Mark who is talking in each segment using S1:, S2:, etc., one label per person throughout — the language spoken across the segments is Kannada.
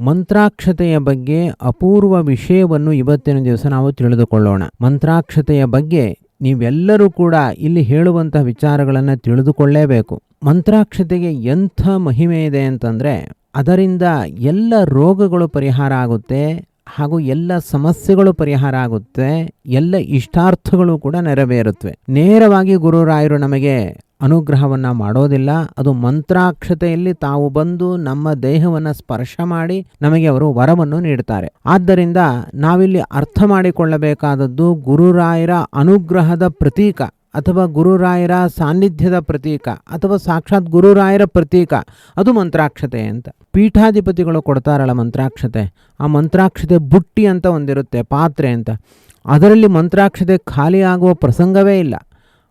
S1: ಮಂತ್ರಾಕ್ಷತೆಯ ಬಗ್ಗೆ ಅಪೂರ್ವ ವಿಷಯವನ್ನು ಇವತ್ತಿನ ದಿವಸ ನಾವು ತಿಳಿದುಕೊಳ್ಳೋಣ. ಮಂತ್ರಾಕ್ಷತೆಯ ಬಗ್ಗೆ ನೀವೆಲ್ಲರೂ ಕೂಡ ಇಲ್ಲಿ ಹೇಳುವಂತಹ ವಿಚಾರಗಳನ್ನು ತಿಳಿದುಕೊಳ್ಳೇಬೇಕು. ಮಂತ್ರಾಕ್ಷತೆಗೆ ಎಂಥ ಮಹಿಮೆ ಇದೆ ಅಂತಂದರೆ ಅದರಿಂದ ಎಲ್ಲ ರೋಗಗಳು ಪರಿಹಾರ ಆಗುತ್ತೆ. ಹಾಗೂ ಎಲ್ಲ ಸಮಸ್ಯೆಗಳು ಪರಿಹಾರ ಆಗುತ್ತೆ, ಎಲ್ಲ ಇಷ್ಟಾರ್ಥಗಳು ಕೂಡ ನೆರವೇರುತ್ತವೆ. ನೇರವಾಗಿ ಗುರುರಾಯರು ನಮಗೆ ಅನುಗ್ರಹವನ್ನು ಮಾಡೋದಿಲ್ಲ, ಅದು ಮಂತ್ರಾಕ್ಷತೆಯಲ್ಲಿ ತಾವು ಬಂದು ನಮ್ಮ ದೇಹವನ್ನು ಸ್ಪರ್ಶ ಮಾಡಿ ನಮಗೆ ಅವರು ವರವನ್ನು ನೀಡುತ್ತಾರೆ ಆದ್ದರಿಂದ ನಾವಿಲ್ಲಿ ಅರ್ಥ ಮಾಡಿಕೊಳ್ಳಬೇಕಾದದ್ದು ಗುರುರಾಯರ ಅನುಗ್ರಹದ ಪ್ರತೀಕ. ಅಥವಾ ಗುರುರಾಯರ ಸಾನ್ನಿಧ್ಯದ ಪ್ರತೀಕ ಅಥವಾ ಸಾಕ್ಷಾತ್ ಗುರುರಾಯರ ಪ್ರತೀಕ, ಅದು ಮಂತ್ರಾಕ್ಷತೆ ಅಂತ. ಪೀಠಾಧಿಪತಿಗಳು ಕೊಡ್ತಾರಲ್ಲ ಮಂತ್ರಾಕ್ಷತೆ, ಆ ಮಂತ್ರಾಕ್ಷತೆ ಬುಟ್ಟಿ ಅಂತ ಒಂದಿರುತ್ತೆ, ಪಾತ್ರೆ ಅಂತ. ಅದರಲ್ಲಿ ಮಂತ್ರಾಕ್ಷತೆ ಖಾಲಿಯಾಗುವ ಪ್ರಸಂಗವೇ ಇಲ್ಲ.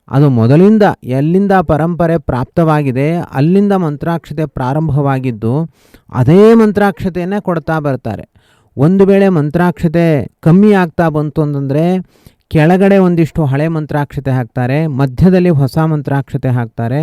S1: ಅದು ಮೊದಲಿಂದ ಎಲ್ಲಿಂದ ಪರಂಪರೆ ಪ್ರಾಪ್ತವಾಗಿದೆ, ಅಲ್ಲಿಂದ ಮಂತ್ರಾಕ್ಷತೆ ಪ್ರಾರಂಭವಾಗಿದ್ದು, ಅದೇ ಮಂತ್ರಾಕ್ಷತೆಯನ್ನೇ ಕೊಡ್ತಾ ಬರ್ತಾರೆ. ಒಂದು ವೇಳೆ ಮಂತ್ರಾಕ್ಷತೆ ಕಮ್ಮಿ ಆಗ್ತಾ ಬಂತು ಅಂತಂದರೆ ಕೆಳಗಡೆ ಒಂದಿಷ್ಟು ಹಳೆ ಮಂತ್ರಾಕ್ಷತೆ ಹಾಕ್ತಾರೆ, ಮಧ್ಯದಲ್ಲಿ ಹೊಸ ಮಂತ್ರಾಕ್ಷತೆ ಹಾಕ್ತಾರೆ,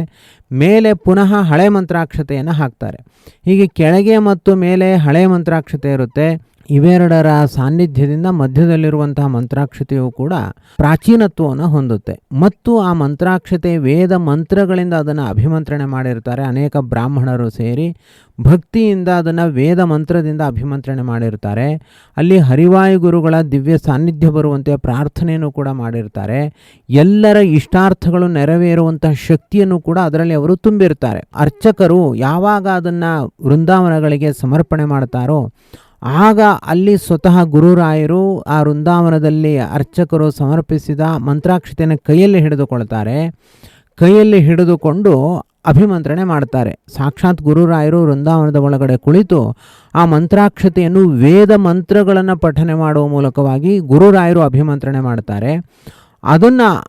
S1: ಮೇಲೆ ಪುನಃ ಹಳೆ ಮಂತ್ರಾಕ್ಷತೆಯನ್ನು ಹಾಕ್ತಾರೆ. ಹೀಗೆ ಕೆಳಗೆ ಮತ್ತು ಮೇಲೆ ಹಳೆ ಮಂತ್ರಾಕ್ಷತೆ ಇರುತ್ತೆ. ಇವೆರಡರ ಸಾನ್ನಿಧ್ಯದಿಂದ ಮಧ್ಯದಲ್ಲಿರುವಂತಹ ಮಂತ್ರಾಕ್ಷತೆಯು ಕೂಡ ಪ್ರಾಚೀನತ್ವವನ್ನು ಹೊಂದುತ್ತೆ. ಮತ್ತು ಆ ಮಂತ್ರಾಕ್ಷತೆ ವೇದ ಮಂತ್ರಗಳಿಂದ ಅದನ್ನು ಅಭಿಮಂತ್ರಣೆ ಮಾಡಿರ್ತಾರೆ. ಅನೇಕ ಬ್ರಾಹ್ಮಣರು ಸೇರಿ ಭಕ್ತಿಯಿಂದ ಅದನ್ನು ವೇದ ಮಂತ್ರದಿಂದ ಅಭಿಮಂತ್ರಣೆ ಮಾಡಿರ್ತಾರೆ. ಅಲ್ಲಿ ಹರಿವಾಯು ಗುರುಗಳ ದಿವ್ಯ ಸಾನ್ನಿಧ್ಯ ಬರುವಂತೆ ಪ್ರಾರ್ಥನೆಯನ್ನು ಕೂಡ ಮಾಡಿರ್ತಾರೆ. ಎಲ್ಲರ ಇಷ್ಟಾರ್ಥಗಳು ನೆರವೇರುವಂತಹ ಶಕ್ತಿಯನ್ನು ಕೂಡ ಅದರಲ್ಲಿ ಅವರು ತುಂಬಿರ್ತಾರೆ. ಅರ್ಚಕರು ಯಾವಾಗ ಅದನ್ನು ವೃಂದಾವನಗಳಿಗೆ ಸಮರ್ಪಣೆ ಮಾಡ್ತಾರೋ ಆಗ ಅಲ್ಲಿ ಸ್ವತಃ ಗುರುರಾಯರು ಆ ವೃಂದಾವನದಲ್ಲಿ ಅರ್ಚಕರು ಸಮರ್ಪಿಸಿದ ಮಂತ್ರಾಕ್ಷತೆಯನ್ನು ಕೈಯಲ್ಲಿ ಹಿಡಿದುಕೊಳ್ತಾರೆ. ಕೈಯಲ್ಲಿ ಹಿಡಿದುಕೊಂಡು ಅಭಿಮಂತ್ರಣೆ ಮಾಡ್ತಾರೆ. ಸಾಕ್ಷಾತ್ ಗುರುರಾಯರು ವೃಂದಾವನದ ಒಳಗಡೆ ಕುಳಿತು ಆ ಮಂತ್ರಾಕ್ಷತೆಯನ್ನು ವೇದ ಮಂತ್ರಗಳನ್ನು ಪಠನೆ ಮಾಡುವ ಮೂಲಕವಾಗಿ ಗುರುರಾಯರು ಅಭಿಮಂತ್ರಣೆ ಮಾಡ್ತಾರೆ. ಅದನ್ನು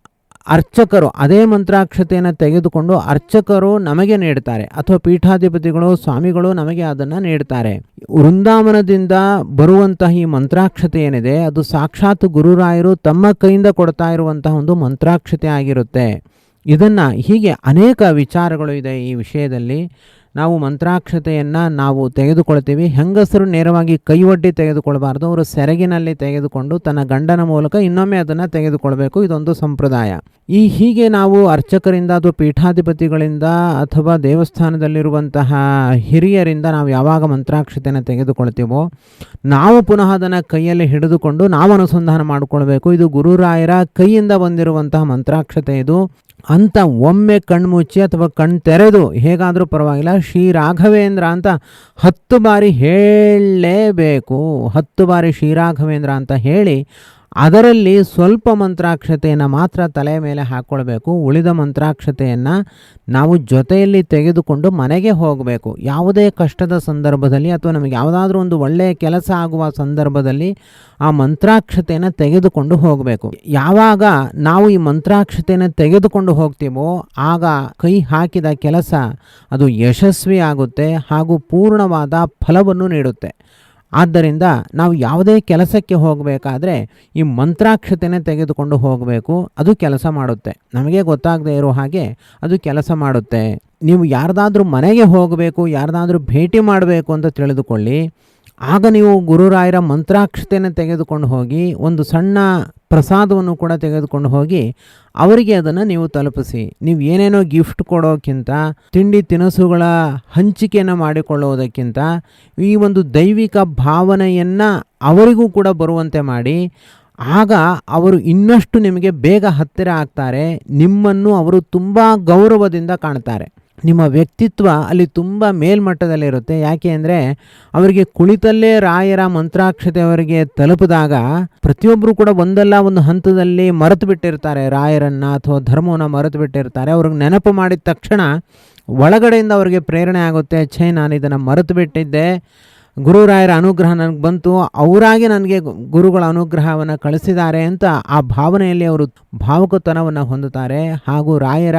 S1: ಅರ್ಚಕರು, ಅದೇ ಮಂತ್ರಾಕ್ಷತೆಯನ್ನು ತೆಗೆದುಕೊಂಡು ಅರ್ಚಕರು ನಮಗೆ ನೀಡ್ತಾರೆ ಅಥವಾ ಪೀಠಾಧಿಪತಿಗಳು, ಸ್ವಾಮಿಗಳು ನಮಗೆ ಅದನ್ನು ನೀಡ್ತಾರೆ. ವೃಂದಾವನದಿಂದ ಬರುವಂತಹ ಈ ಮಂತ್ರಾಕ್ಷತೆ ಏನಿದೆ, ಅದು ಸಾಕ್ಷಾತ್ ಗುರುರಾಯರು ತಮ್ಮ ಕೈಯಿಂದ ಕೊಡ್ತಾ ಇರುವಂತಹ ಒಂದು ಮಂತ್ರಾಕ್ಷತೆ ಆಗಿರುತ್ತೆ. ಇದನ್ನು ಹೀಗೆ ಅನೇಕ ವಿಚಾರಗಳು ಇದೆ ಈ ವಿಷಯದಲ್ಲಿ. ನಾವು ಮಂತ್ರಾಕ್ಷತೆಯನ್ನು ನಾವು ತೆಗೆದುಕೊಳ್ತೀವಿ. ಹೆಂಗಸರು ನೇರವಾಗಿ ಕೈವಡ್ಡಿ ತೆಗೆದುಕೊಳ್ಬಾರ್ದು. ಅವರು ಸೆರಗಿನಲ್ಲಿ ತೆಗೆದುಕೊಂಡು ತನ್ನ ಗಂಡನ ಮೂಲಕ ಇನ್ನೊಮ್ಮೆ ಅದನ್ನು ತೆಗೆದುಕೊಳ್ಬೇಕು. ಇದೊಂದು ಸಂಪ್ರದಾಯ. ಈ ಹೀಗೆ ನಾವು ಅರ್ಚಕರಿಂದ ಅಥವಾ ಪೀಠಾಧಿಪತಿಗಳಿಂದ ಅಥವಾ ದೇವಸ್ಥಾನದಲ್ಲಿರುವಂತಹ ಹಿರಿಯರಿಂದ ನಾವು ಯಾವಾಗ ಮಂತ್ರಾಕ್ಷತೆಯನ್ನು ತೆಗೆದುಕೊಳ್ತೀವೋ, ನಾವು ಪುನಃ ಅದನ್ನು ಕೈಯಲ್ಲಿ ಹಿಡಿದುಕೊಂಡು ನಾವು ಅನುಸಂಧಾನ ಮಾಡಿಕೊಳ್ಬೇಕು. ಇದು ಗುರುರಾಯರ ಕೈಯಿಂದ ಬಂದಿರುವಂತಹ ಮಂತ್ರಾಕ್ಷತೆ ಇದು. ಅಂತ ಒಮ್ಮೆ ಕಣ್ಮುಚ್ಚಿ ಅಥವಾ ಕಣ್ ತೆರೆದು ಹೇಗಾದರೂ ಪರವಾಗಿಲ್ಲ, ಶ್ರೀ ರಾಘವೇಂದ್ರ ಅಂತ ಹತ್ತು ಬಾರಿ ಹೇಳಲೇಬೇಕು. ಹತ್ತು ಬಾರಿ ಶ್ರೀರಾಘವೇಂದ್ರ ಅಂತ ಹೇಳಿ ಅದರಲ್ಲಿ ಸ್ವಲ್ಪ ಮಂತ್ರಾಕ್ಷತೆಯನ್ನು ಮಾತ್ರ ತಲೆ ಮೇಲೆ ಹಾಕ್ಕೊಳ್ಬೇಕು ಉಳಿದ ಮಂತ್ರಾಕ್ಷತೆಯನ್ನು ನಾವು ಜೊತೆಯಲ್ಲಿ ತೆಗೆದುಕೊಂಡು ಮನೆಗೆ ಹೋಗಬೇಕು. ಯಾವುದೇ ಕಷ್ಟದ ಸಂದರ್ಭದಲ್ಲಿ ಅಥವಾ ನಮಗೆ ಯಾವುದಾದ್ರೂ ಒಂದು ಒಳ್ಳೆಯ ಕೆಲಸ ಆಗುವ ಸಂದರ್ಭದಲ್ಲಿ ಆ ಮಂತ್ರಾಕ್ಷತೆಯನ್ನು ತೆಗೆದುಕೊಂಡು ಹೋಗಬೇಕು. ಯಾವಾಗ ನಾವು ಈ ಮಂತ್ರಾಕ್ಷತೆಯನ್ನು ತೆಗೆದುಕೊಂಡು ಹೋಗ್ತೀವೋ ಆಗ ಕೈ ಹಾಕಿದ ಕೆಲಸ ಅದು ಯಶಸ್ವಿ ಆಗುತ್ತೆ ಹಾಗೂ ಪೂರ್ಣವಾದ ಫಲವನ್ನು ನೀಡುತ್ತೆ. ಆದ್ದರಿಂದ ನಾವು ಯಾವುದೇ ಕೆಲಸಕ್ಕೆ ಹೋಗಬೇಕಾದ್ರೆ ಈ ಮಂತ್ರಾಕ್ಷತೆನೇ ತೆಗೆದುಕೊಂಡು ಹೋಗಬೇಕು. ಅದು ಕೆಲಸ ಮಾಡುತ್ತೆ. ನಮಗೆ ಗೊತ್ತಾಗದೇ ಇರೋ ಹಾಗೆ ಅದು ಕೆಲಸ ಮಾಡುತ್ತೆ. ನೀವು ಯಾರ್ದಾದ್ರೂ ಮನೆಗೆ ಹೋಗಬೇಕು, ಯಾರ್ದಾದ್ರೂ ಭೇಟಿ ಮಾಡಬೇಕು ಅಂತ ತಿಳಿದುಕೊಳ್ಳಿ. ಆಗ ನೀವು ಗುರುರಾಯರ ಮಂತ್ರಾಕ್ಷತೆಯನ್ನು ತೆಗೆದುಕೊಂಡು ಹೋಗಿ ಒಂದು ಸಣ್ಣ ಪ್ರಸಾದವನ್ನು ಕೂಡ ತೆಗೆದುಕೊಂಡು ಹೋಗಿ ಅವರಿಗೆ ಅದನ್ನು ನೀವು ತಲುಪಿಸಿ. ನೀವು ಏನೇನೋ ಗಿಫ್ಟ್ ಕೊಡೋಕ್ಕಿಂತ, ತಿಂಡಿ ತಿನಿಸುಗಳ ಹಂಚಿಕೆಯನ್ನು ಮಾಡಿಕೊಳ್ಳುವುದಕ್ಕಿಂತ, ಈ ಒಂದು ದೈವಿಕ ಭಾವನೆಯನ್ನು ಅವರಿಗೂ ಕೂಡ ಬರುವಂತೆ ಮಾಡಿ. ಆಗ ಅವರು ಇನ್ನಷ್ಟು ನಿಮಗೆ ಬೇಗ ಹತ್ತಿರ ಆಗ್ತಾರೆ. ನಿಮ್ಮನ್ನು ಅವರು ತುಂಬ ಗೌರವದಿಂದ ಕಾಣ್ತಾರೆ. ನಿಮ್ಮ ವ್ಯಕ್ತಿತ್ವ ಅಲ್ಲಿ ತುಂಬ ಮೇಲ್ಮಟ್ಟದಲ್ಲಿರುತ್ತೆ ಯಾಕೆ ಅಂದರೆ ಅವರಿಗೆ ಕುಳಿತಲ್ಲೇ ರಾಯರ ಮಂತ್ರಾಕ್ಷತೆ ಅವರಿಗೆ ತಲುಪಿದಾಗ ಪ್ರತಿಯೊಬ್ಬರು ಕೂಡ ಒಂದಲ್ಲ ಒಂದು ಹಂತದಲ್ಲಿ ಮರೆತು ಬಿಟ್ಟಿರ್ತಾರೆ. ರಾಯರನ್ನು ಅಥವಾ ಧರ್ಮವನ್ನು ಮರೆತು ಬಿಟ್ಟಿರ್ತಾರೆ. ಅವ್ರಿಗೆ ನೆನಪು ಮಾಡಿದ ತಕ್ಷಣ ಒಳಗಡೆಯಿಂದ ಅವರಿಗೆ ಪ್ರೇರಣೆ ಆಗುತ್ತೆ. ಛೇ, ನಾನು ಇದನ್ನು ಮರೆತು ಬಿಟ್ಟಿದ್ದೆ. ಗುರುರಾಯರ ಅನುಗ್ರಹ ನನಗೆ ಬಂತು, ಅವರಾಗಿ ನನಗೆ ಗುರುಗಳ ಅನುಗ್ರಹವನ್ನು ಕಳಿಸಿದ್ದಾರೆ ಅಂತ ಆ ಭಾವನೆಯಲ್ಲಿ ಅವರು ಭಾವುಕತನವನ್ನು ಹೊಂದುತ್ತಾರೆ ಹಾಗೂ ರಾಯರ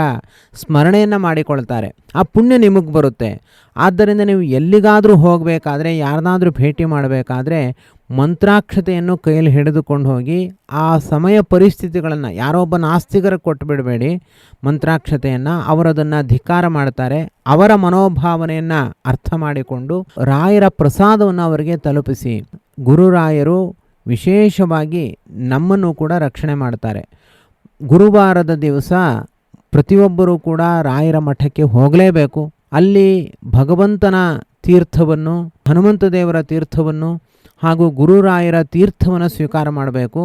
S1: ಸ್ಮರಣೆಯನ್ನು ಮಾಡಿಕೊಳ್ತಾರೆ. ಆ ಪುಣ್ಯ ನಿಮಗೆ ಬರುತ್ತೆ. ಆದ್ದರಿಂದ ನೀವು ಎಲ್ಲಿಗಾದರೂ ಹೋಗಬೇಕಾದ್ರೆ, ಯಾರನ್ನಾದರೂ ಭೇಟಿ ಮಾಡಬೇಕಾದ್ರೆ ಮಂತ್ರಾಕ್ಷತೆಯನ್ನು ಕೈಯಲ್ಲಿ ಹಿಡಿದುಕೊಂಡು ಹೋಗಿ ಆ ಸಮಯ ಪರಿಸ್ಥಿತಿಗಳನ್ನು ಯಾರೋ ಒಬ್ಬ ನಾಸ್ತಿಕರಿಗೆ ಕೊಟ್ಟು ಬಿಡಬೇಡಿ ಮಂತ್ರಾಕ್ಷತೆಯನ್ನು ಅವರದನ್ನು ಧಿಕ್ಕಾರ ಮಾಡ್ತಾರೆ. ಅವರ ಮನೋಭಾವನೆಯನ್ನು ಅರ್ಥ ಮಾಡಿಕೊಂಡು ರಾಯರ ಪ್ರಸಾದವನ್ನು ಅವರಿಗೆ ತಲುಪಿಸಿ. ಗುರುರಾಯರು ವಿಶೇಷವಾಗಿ ನಮ್ಮನ್ನು ಕೂಡ ರಕ್ಷಣೆ ಮಾಡ್ತಾರೆ. ಗುರುವಾರದ ದಿವಸ ಪ್ರತಿಯೊಬ್ಬರೂ ಕೂಡ ರಾಯರ ಮಠಕ್ಕೆ ಹೋಗಲೇಬೇಕು. ಅಲ್ಲಿ ಭಗವಂತನ ತೀರ್ಥವನ್ನು, ಹನುಮಂತ ದೇವರ ತೀರ್ಥವನ್ನು ಹಾಗೂ ಗುರುರಾಯರ ತೀರ್ಥವನ್ನು ಸ್ವೀಕಾರ ಮಾಡಬೇಕು.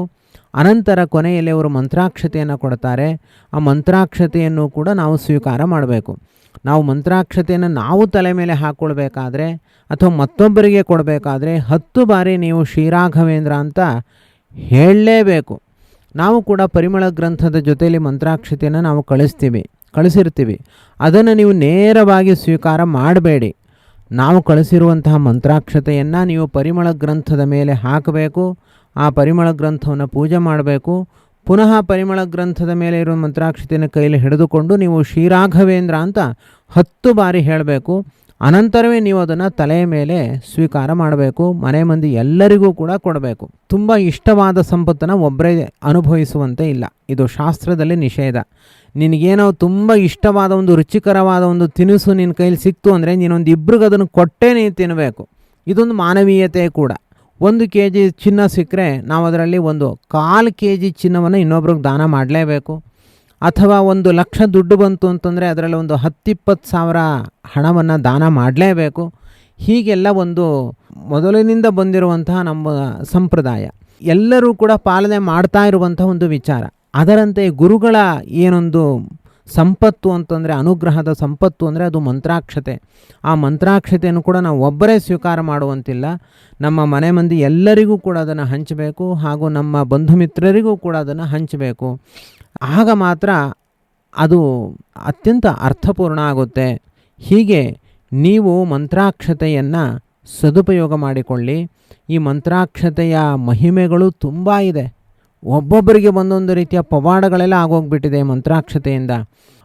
S1: ಅನಂತರ ಕೊನೆಯಲ್ಲಿ ಅವರು ಮಂತ್ರಾಕ್ಷತೆಯನ್ನು ಕೊಡ್ತಾರೆ. ಆ ಮಂತ್ರಾಕ್ಷತೆಯನ್ನು ಕೂಡ ನಾವು ಸ್ವೀಕಾರ ಮಾಡಬೇಕು. ನಾವು ಮಂತ್ರಾಕ್ಷತೆಯನ್ನು ನಾವು ತಲೆ ಮೇಲೆ ಹಾಕ್ಕೊಳ್ಬೇಕಾದ್ರೆ ಅಥವಾ ಮತ್ತೊಬ್ಬರಿಗೆ ಕೊಡಬೇಕಾದ್ರೆ ಹತ್ತು ಬಾರಿ ನೀವು ಶ್ರೀರಾಘವೇಂದ್ರ ಅಂತ ಹೇಳಲೇಬೇಕು. ನಾವು ಕೂಡ ಪರಿಮಳ ಗ್ರಂಥದ ಜೊತೆಯಲ್ಲಿ ಮಂತ್ರಾಕ್ಷತೆಯನ್ನು ನಾವು ಕಳಿಸ್ತೀವಿ, ಕಳಿಸಿರ್ತೀವಿ. ಅದನ್ನು ನೀವು ನೇರವಾಗಿ ಸ್ವೀಕಾರ ಮಾಡಬೇಡಿ. ನಾವು ಕಳಿಸಿರುವಂತಹ ಮಂತ್ರಾಕ್ಷತೆಯನ್ನು ನೀವು ಪರಿಮಳ ಗ್ರಂಥದ ಮೇಲೆ ಹಾಕಬೇಕು. ಆ ಪರಿಮಳ ಗ್ರಂಥವನ್ನು ಪೂಜೆ ಮಾಡಬೇಕು. ಪುನಃ ಪರಿಮಳ ಗ್ರಂಥದ ಮೇಲೆ ಇರುವ ಮಂತ್ರಾಕ್ಷತೆಯನ್ನು ಕೈಯಲ್ಲಿ ಹಿಡಿದುಕೊಂಡು ನೀವು ಶ್ರೀರಾಘವೇಂದ್ರ ಅಂತ ಹತ್ತು ಬಾರಿ ಹೇಳಬೇಕು. ಅನಂತರವೇ ನೀವು ಅದನ್ನು ತಲೆಯ ಮೇಲೆ ಸ್ವೀಕಾರ ಮಾಡಬೇಕು, ಮನೆ ಮಂದಿ ಎಲ್ಲರಿಗೂ ಕೂಡ ಕೊಡಬೇಕು. ತುಂಬ ಇಷ್ಟವಾದ ಸಂಪತ್ತನ್ನು ಒಬ್ಬರೇ ಅನುಭವಿಸುವಂತೆ ಇಲ್ಲ. ಇದು ಶಾಸ್ತ್ರದಲ್ಲಿ ನಿಷೇಧ. ನಿನಗೇನೋ ತುಂಬ ಇಷ್ಟವಾದ ಒಂದು ರುಚಿಕರವಾದ ಒಂದು ತಿನಿಸು ನಿನ್ನ ಕೈಲಿ ಸಿಕ್ತು ಅಂದರೆ ನೀನೊಂದು ಇಬ್ರಿಗೆ ಅದನ್ನು ಕೊಟ್ಟೇ ನೀನು ತಿನ್ನಬೇಕು ಇದೊಂದು ಮಾನವೀಯತೆ ಕೂಡ. ಒಂದು ಕೆ ಜಿ ಚಿನ್ನ ಸಿಕ್ಕರೆ ನಾವು ಅದರಲ್ಲಿ ಒಂದು ಕಾಲು ಕೆ ಜಿ ಚಿನ್ನವನ್ನು ಇನ್ನೊಬ್ರಿಗೆ ದಾನ ಮಾಡಲೇಬೇಕು. ಅಥವಾ ಒಂದು ಲಕ್ಷ ದುಡ್ಡು ಬಂತು ಅಂತಂದರೆ ಅದರಲ್ಲಿ ಒಂದು ಹತ್ತಿಪ್ಪತ್ತು ಸಾವಿರ ಹಣವನ್ನು ದಾನ ಮಾಡಲೇಬೇಕು. ಹೀಗೆಲ್ಲ ಒಂದು ಮೊದಲಿನಿಂದ ಬಂದಿರುವಂತಹ ನಮ್ಮ ಸಂಪ್ರದಾಯ. ಎಲ್ಲರೂ ಕೂಡ ಪಾಲನೆ ಮಾಡ್ತಾ ಇರುವಂಥ ಒಂದು ವಿಚಾರ. ಅದರಂತೆ ಗುರುಗಳ ಏನೊಂದು ಸಂಪತ್ತು ಅಂತಂದರೆ ಅನುಗ್ರಹದ ಸಂಪತ್ತು ಅಂದರೆ ಅದು ಮಂತ್ರಾಕ್ಷತೆ. ಆ ಮಂತ್ರಾಕ್ಷತೆಯನ್ನು ಕೂಡ ನಾವು ಒಬ್ಬರೇ ಸ್ವೀಕಾರ ಮಾಡುವಂತಿಲ್ಲ. ನಮ್ಮ ಮನೆ ಮಂದಿ ಎಲ್ಲರಿಗೂ ಕೂಡ ಅದನ್ನು ಹಂಚಬೇಕು ಹಾಗೂ ನಮ್ಮ ಬಂಧು ಮಿತ್ರರಿಗೂ ಕೂಡ ಅದನ್ನು ಹಂಚಬೇಕು. ಆಗ ಮಾತ್ರ ಅದು ಅತ್ಯಂತ ಅರ್ಥಪೂರ್ಣ ಆಗುತ್ತೆ. ಹೀಗೆ ನೀವು ಮಂತ್ರಾಕ್ಷತೆಯನ್ನು ಸದುಪಯೋಗ ಮಾಡಿಕೊಳ್ಳಿ. ಈ ಮಂತ್ರಾಕ್ಷತೆಯ ಮಹಿಮೆಗಳು ತುಂಬ ಇದೆ. ಒಬ್ಬೊಬ್ಬರಿಗೆ ಒಂದೊಂದು ರೀತಿಯ ಪವಾಡಗಳೆಲ್ಲ ಆಗೋಗ್ಬಿಟ್ಟಿದೆ ಮಂತ್ರಾಕ್ಷತೆಯಿಂದ.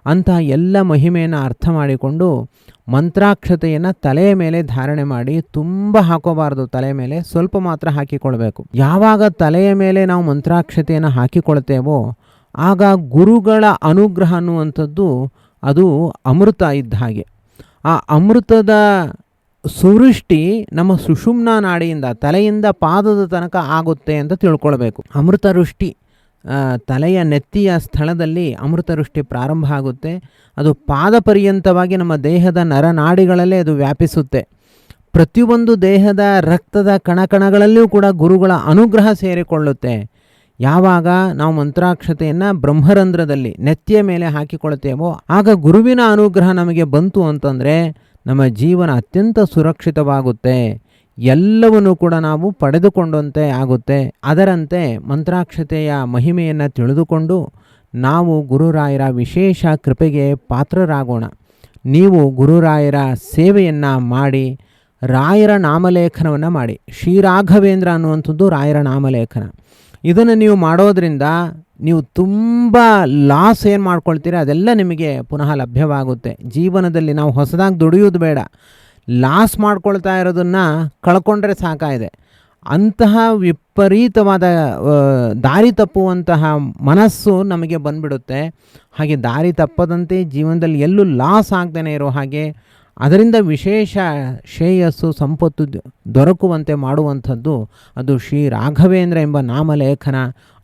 S1: ಅಂತಹ ಎಲ್ಲ ಮಹಿಮೆಯನ್ನು ಅರ್ಥ ಮಾಡಿಕೊಂಡು ಮಂತ್ರಾಕ್ಷತೆಯನ್ನು ತಲೆಯ ಮೇಲೆ ಧಾರಣೆ ಮಾಡಿ ತುಂಬ ಹಾಕೋಬಾರ್ದು ತಲೆಯ ಮೇಲೆ ಸ್ವಲ್ಪ ಮಾತ್ರ ಹಾಕಿಕೊಳ್ಬೇಕು. ಯಾವಾಗ ತಲೆಯ ಮೇಲೆ ನಾವು ಮಂತ್ರಾಕ್ಷತೆಯನ್ನು ಹಾಕಿಕೊಳ್ತೇವೋ ಆಗ ಗುರುಗಳ ಅನುಗ್ರಹ ಅನ್ನುವಂಥದ್ದು ಅದು ಅಮೃತ ಇದ್ದ ಹಾಗೆ. ಆ ಅಮೃತದ ಸುವೃಷ್ಟಿ ನಮ್ಮ ಸುಷುಮ್ನ ನಾಡಿಯಿಂದ ತಲೆಯಿಂದ ಪಾದದ ತನಕ ಆಗುತ್ತೆ ಅಂತ ತಿಳ್ಕೊಳ್ಬೇಕು. ಅಮೃತವೃಷ್ಟಿ ತಲೆಯ ನೆತ್ತಿಯ ಸ್ಥಳದಲ್ಲಿ ಅಮೃತವೃಷ್ಟಿ ಪ್ರಾರಂಭ ಆಗುತ್ತೆ. ಅದು ಪಾದ ಪರ್ಯಂತವಾಗಿ ನಮ್ಮ ದೇಹದ ನರನಾಡಿಗಳಲ್ಲೇ ಅದು ವ್ಯಾಪಿಸುತ್ತೆ. ಪ್ರತಿಯೊಂದು ದೇಹದ ರಕ್ತದ ಕಣಕಣಗಳಲ್ಲಿಯೂ ಕೂಡ ಗುರುಗಳ ಅನುಗ್ರಹ ಸೇರಿಕೊಳ್ಳುತ್ತೆ. ಯಾವಾಗ ನಾವು ಮಂತ್ರಾಕ್ಷತೆಯನ್ನು ಬ್ರಹ್ಮರಂಧ್ರದಲ್ಲಿ ನೆತ್ತಿಯ ಮೇಲೆ ಹಾಕಿಕೊಳ್ತೇವೋ ಆಗ ಗುರುವಿನ ಅನುಗ್ರಹ ನಮಗೆ ಬಂತು ಅಂತಂದರೆ ನಮ್ಮ ಜೀವನ ಅತ್ಯಂತ ಸುರಕ್ಷಿತವಾಗುತ್ತೆ. ಎಲ್ಲವನ್ನು ಕೂಡ ನಾವು ಪಡೆದುಕೊಂಡಂತೆ ಆಗುತ್ತೆ. ಅದರಂತೆ ಮಂತ್ರಾಕ್ಷತೆಯ ಮಹಿಮೆಯನ್ನು ತಿಳಿದುಕೊಂಡು ನಾವು ಗುರುರಾಯರ ವಿಶೇಷ ಕೃಪೆಗೆ ಪಾತ್ರರಾಗೋಣ. ನೀವು ಗುರುರಾಯರ ಸೇವೆಯನ್ನು ಮಾಡಿ, ರಾಯರ ನಾಮಲೇಖನವನ್ನು ಮಾಡಿ. ಶ್ರೀರಾಘವೇಂದ್ರ ಅನ್ನುವಂಥದ್ದು ರಾಯರ ನಾಮಲೇಖನ. ಇದನ್ನು ನೀವು ಮಾಡೋದ್ರಿಂದ ನೀವು ತುಂಬ ಲಾಸ್ ಏನು ಮಾಡ್ಕೊಳ್ತೀರ ಅದೆಲ್ಲ ನಿಮಗೆ ಪುನಃ ಲಭ್ಯವಾಗುತ್ತೆ. ಜೀವನದಲ್ಲಿ ನಾವು ಹೊಸದಾಗಿ ದುಡಿಯೋದು ಬೇಡ. ಲಾಸ್ ಮಾಡ್ಕೊಳ್ತಾ ಇರೋದನ್ನು ಕಳ್ಕೊಂಡ್ರೆ ಸಾಕಾಯಿದೆ. ಅಂತಹ ವಿಪರೀತವಾದ ದಾರಿ ತಪ್ಪುವಂತಹ ಮನಸ್ಸು ನಮಗೆ ಬಂದ್ಬಿಡುತ್ತೆ. ಹಾಗೆ ದಾರಿ ತಪ್ಪದಂತೆ ಜೀವನದಲ್ಲಿ ಎಲ್ಲೂ ಲಾಸ್ ಆಗ್ದೇ ಇರೋ ಹಾಗೆ ಅದರಿಂದ ವಿಶೇಷ ಶ್ರೇಯಸ್ಸು, ಸಂಪತ್ತು ದೊರಕುವಂತೆ ಮಾಡುವಂಥದ್ದು ಅದು ಶ್ರೀ ರಾಘವೇಂದ್ರ ಎಂಬ ನಾಮಲೇಖನ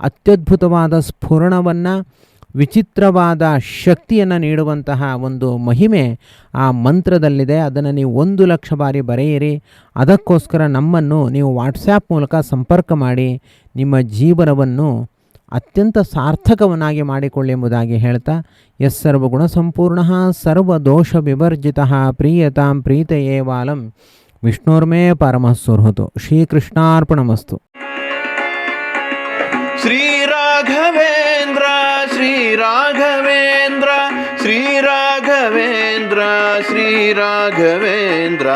S1: ಅತ್ಯದ್ಭುತವಾದ ಸ್ಫುರಣವನ್ನು, ವಿಚಿತ್ರವಾದ ಶಕ್ತಿಯನ್ನು ನೀಡುವಂತಹ ಒಂದು ಮಹಿಮೆ ಆ ಮಂತ್ರದಲ್ಲಿದೆ. ಅದನ್ನು ನೀವು ಒಂದು ಲಕ್ಷ ಬಾರಿ ಬರೆಯಿರಿ. ಅದಕ್ಕೋಸ್ಕರ ನಮ್ಮನ್ನು ನೀವು ವಾಟ್ಸ್ಯಾಪ್ ಮೂಲಕ ಸಂಪರ್ಕ ಮಾಡಿ. ನಿಮ್ಮ ಜೀವನವನ್ನು ಅತ್ಯಂತ ಸಾರ್ಥಕವನ್ನಾಗಿ ಮಾಡಿಕೊಳ್ಳಿ ಎಂಬುದಾಗಿ ಹೇಳ್ತಾ ಎಸ್ ಸರ್ವಗುಣ ಸಂಪೂರ್ಣ ಸರ್ವದೋಷ ವಿವರ್ಜಿತ ಪ್ರೀಯತಾಂ ಪ್ರೀತಯೇ ವಾಲಂ ವಿಷ್ಣೋರ್ಮೇ ಪರಮಸ್ಸುರ್ಹುತು ಶ್ರೀಕೃಷ್ಣಾರ್ಪಣಮಸ್ತು
S2: श्रीराघवेन्द्र श्रीराघवेन्द्र श्रीराघवेन्द्र श्रीराघवेन्द्र